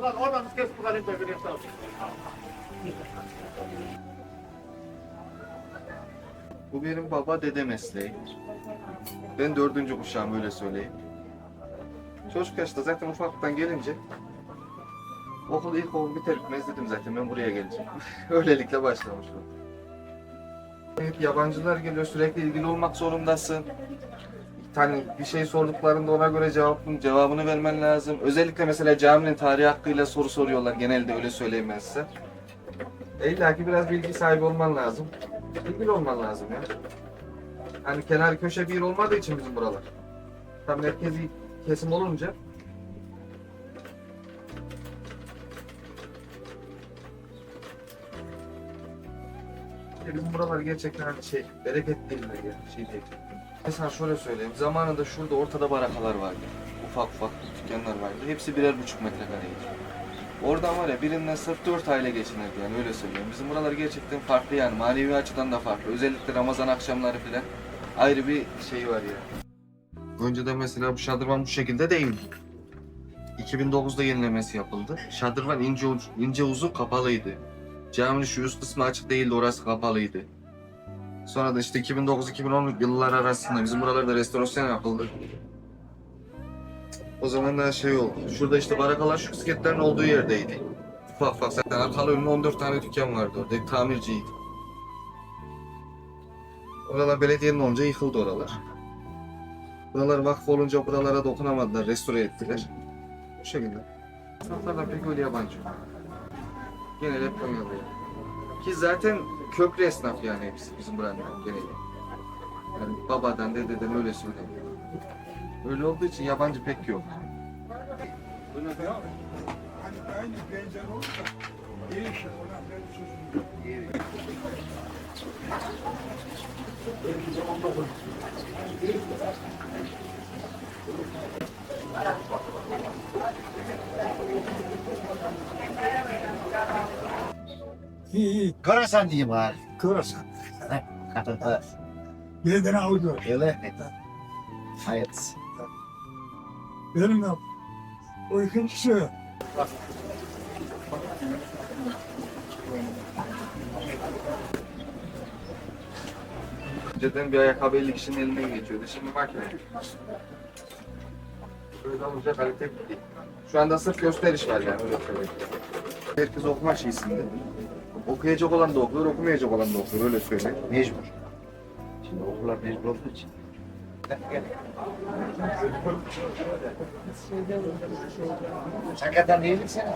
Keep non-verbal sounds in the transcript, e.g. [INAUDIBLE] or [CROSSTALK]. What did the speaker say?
Ulan oradan kes bu kadar böyle yapalım. Bu benim baba dede mesleği. Ben dördüncü kuşağım öyle söyleyeyim. Çocuk yaşta zaten ufaktan gelince okul ilk okul biter bitmez dedim zaten ben buraya geleceğim. [LAUGHS] Öylelikle başlamış bu. Hep yabancılar geliyor sürekli ilgili olmak zorundasın. Hani bir şey sorduklarında ona göre cevap, cevabını vermen lazım. Özellikle mesela caminin tarihi hakkıyla soru soruyorlar. Genelde öyle söyleyeyim ben size. E İlla ki biraz bilgi sahibi olman lazım. Bilgili olman lazım ya. Hani kenar köşe bir olmadığı için bizim buralar. Tam merkezi kesim olunca bizim buralar gerçekten hani şey, bereket değil mi ya, şey değil. Mesela şöyle söyleyeyim, zamanında şurada ortada barakalar vardı. Ufak ufak dükkanlar vardı. Hepsi birer buçuk metrekareydi. Oradan var ya birinden sırf dört aile geçinirdi yani öyle söylüyorum. Bizim buralar gerçekten farklı yani manevi açıdan da farklı. Özellikle Ramazan akşamları falan ayrı bir şey var ya. Önceden mesela bu şadırvan bu şekilde değildi. 2009'da yenilemesi yapıldı. Şadırvan ince, ince uzun kapalıydı. Caminin şu üst kısmı açık değildi, orası kapalıydı. Sonra da işte 2009-2010 yıllar arasında bizim buralarda restorasyon yapıldı. O zaman da şey oldu. Şurada işte barakalar şu bisikletlerin olduğu yerdeydi. Ufak ufak zaten arkalı önüne 14 tane dükkan vardı orada. Tamirciydi. Oralar belediyenin olunca yıkıldı oralar. Buralar vakıf olunca buralara dokunamadılar, restore ettiler. Bu şekilde. Sınıflardan pek öyle yabancı. Genel hep Konyalı. Ki zaten köklü esnaf yani hepsi bizim buranın geneli. Yani babadan, dededen öyle söyleyeyim. Öyle olduğu için yabancı pek yok. Karasan diyeyim bari. Kıvırsın. Evet. Birden avucu. Öyle. Hayat. Benim yok. O ikincisi. Önceden bir ayakkabı 50 kişinin elinden geçiyordu. Şimdi makine. Böyle olunca kalite bitti. Şu anda sırf gösteriş var yani öyle söyleyeyim. Herkes okuma şeysinde. Okuyacak olan da okuyor, okumayacak olan da okuyor öyle söyleyeyim. Mecbur. Şimdi okullar mecbur olduğu için. Hakikaten değilim sen.